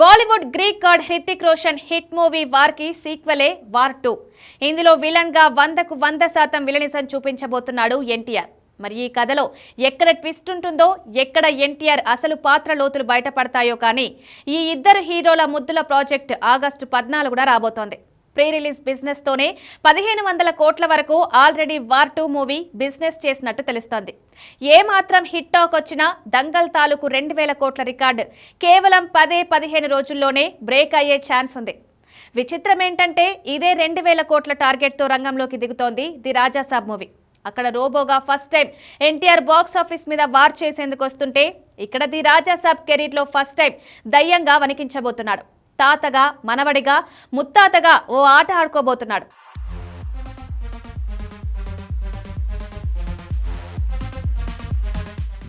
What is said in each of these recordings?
Bollywood Greek god Hrithik Roshan hit movie వార్కి సీక్వెలే war two. ఇందులో విలన్గా వందకు వంద శాతం విలనిజం చూపించబోతున్నాడు ఎన్టీఆర్. మరి ఈ కథలో ఎక్కడ ట్విస్ట్ ఉంటుందో ఎక్కడ ఎన్టీఆర్ అసలు పాత్ర లోతులు బయటపడతాయో కానీ ఈ ఇద్దరు హీరోల ముద్దుల ప్రాజెక్ట్ ఆగస్టు పద్నాలుగున రాబోతోంది. ప్రీ రిలీజ్ బిజినెస్ తోనే పదిహేను వందల కోట్ల వరకు already War two movie business చేసినట్టు తెలుస్తోంది. ఏ మాత్రం హిట్ టాక్ వచ్చినా దంగల్ తాలూకు రెండు వేల కోట్ల రికార్డు కేవలం పదే పదిహేను రోజుల్లోనే బ్రేక్ అయ్యే ఛాన్స్ ఉంది. విచిత్రం ఏంటంటే ఇదే రెండు వేల కోట్ల టార్గెట్తో రంగంలోకి దిగుతోంది ది రాజాసాబ్ మూవీ అక్కడ రోబోగా first time NTR box office మీద వార్ చేసేందుకు వస్తుంటే ఇక్కడ ది రాజాసాబ్ కెరీర్లో ఫస్ట్ టైం దయ్యంగా వణికించబోతున్నాడు. తాతగా మనవడిగా ముత్తాతగా ఓ ఆట ఆడుకోబోతున్నాడు.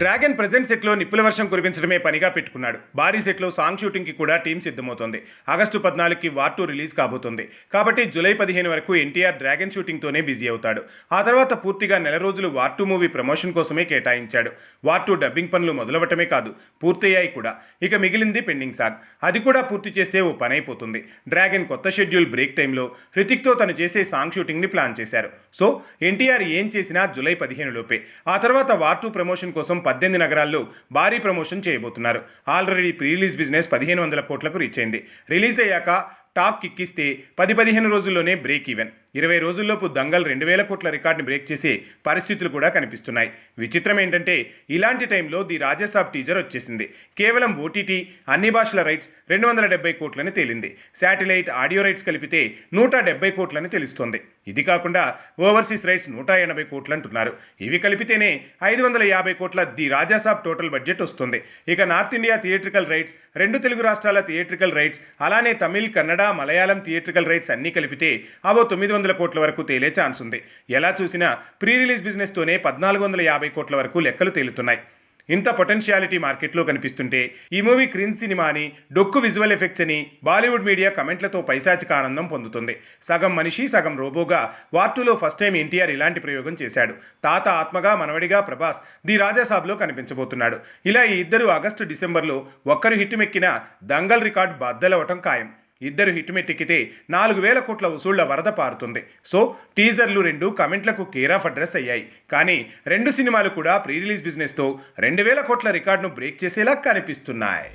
డ్రాగన్ ప్రజెంట్ సెట్లో నిప్పుల వర్షం కురిపించడమే పనిగా పెట్టుకున్నాడు. భారీ సెట్లో సాంగ్ షూటింగ్కి కూడా టీం సిద్ధమవుతోంది. ఆగస్టు పద్నాలుగుకి వార్ టూ రిలీజ్ కాబోతోంది. కాబట్టి జూలై పదిహేను వరకు ఎన్టీఆర్ డ్రాగన్ షూటింగ్తోనే బిజీ అవుతాడు. ఆ తర్వాత పూర్తిగా నెల రోజులు వార్ టూ మూవీ ప్రమోషన్ కోసమే కేటాయించాడు. వార్ టూ డబ్బింగ్ పనులు మొదలవటమే కాదు పూర్తయ్యాయి కూడా. ఇక మిగిలింది పెండింగ్ సాగ్. అది కూడా పూర్తి చేస్తే ఓ పని అయిపోతుంది. డ్రాగన్ కొత్త షెడ్యూల్ బ్రేక్ టైంలో హృతిక్తో తను చేసే సాంగ్ షూటింగ్ని ప్లాన్ చేశారు. సో ఎన్టీఆర్ ఏం చేసినా జూలై పదిహేను లోపే. ఆ తర్వాత వార్ టూ ప్రమోషన్ కోసం పద్దెనిమిది నగరాల్లో భారీ ప్రమోషన్ చేయబోతున్నారు. ఆల్రెడీ ప్రీ రిలీజ్ బిజినెస్ పదిహేను వందల కోట్లకు రీచ్ అయింది. రిలీజ్ అయ్యాక టాప్ కిక్కిస్తే పది పదిహేను రోజుల్లోనే బ్రేక్ ఈవెన్. ఇరవై రోజుల్లోపు దంగల్ రెండు వేల కోట్ల రికార్డుని బ్రేక్ చేసే పరిస్థితులు కూడా కనిపిస్తున్నాయి. విచిత్రం ఏంటంటే ఇలాంటి టైంలో ది రాజసాబ్ టీజర్ వచ్చేసింది. కేవలం ఓటీటీ అన్ని భాషల రైట్స్ రెండు వందల డెబ్బై కోట్లని తేలింది. శాటిలైట్ ఆడియో రైట్స్ కలిపితే నూట డెబ్బై కోట్లని తెలుస్తోంది. ఇది కాకుండా ఓవర్సీస్ రైట్స్ నూట ఎనభై కోట్లు అంటున్నారు ఇవి కలిపితేనే ఐదు వందల యాభై కోట్ల ది రాజాసాబ్ టోటల్ బడ్జెట్ వస్తుంది. ఇక నార్త్ ఇండియా థియేట్రికల్ రైట్స్ రెండు తెలుగు రాష్ట్రాల థియేట్రికల్ రైట్స్ అలానే తమిళ్ కన్నడ మలయాళం థియేట్రికల్ రైట్స్ అన్నీ కలిపితే అవో తొమ్మిది వందల కోట్ల వరకు తేలే ఛాన్స్ ఉంది. ఎలా చూసినా ప్రీ రిలీజ్ బిజినెస్తోనే పద్నాలుగు వందల యాభై కోట్ల వరకు లెక్కలు తేలుతున్నాయి. ఇంత పొటెన్షియాలిటీ మార్కెట్లో కనిపిస్తుంటే ఈ మూవీ క్రీన్ సినిమా అని డొక్కు విజువల్ ఎఫెక్ట్స్ అని బాలీవుడ్ మీడియా కమెంట్లతో పైశాచిక ఆనందం పొందుతుంది. సగం మనిషి సగం రోబోగా వార్టులో ఫస్ట్ టైం ఎన్టీఆర్ ఇలాంటి ప్రయోగం చేశాడు. తాత ఆత్మగా మనవడిగా ప్రభాస్ ది రాజాసాబ్లో కనిపించబోతున్నాడు. ఇలా ఈ ఇద్దరు ఆగస్టు డిసెంబర్లో ఒక్కరు హిట్ మెక్కిన దంగల్ రికార్డ్ బద్దలవటం ఖాయం. ఇద్దరు హిట్ మెట్టెక్కితే నాలుగు వేల కోట్ల వసూళ్ళ వరద పారుతుంది. సో టీజర్లు రెండు కమెంట్లకు కేర్ ఆఫ్ అడ్రస్ అయ్యాయి. కానీ రెండు సినిమాలు కూడా ప్రీ రిలీజ్ బిజినెస్తో రెండు వేల కోట్ల రికార్డును బ్రేక్ చేసేలా కనిపిస్తున్నాయి.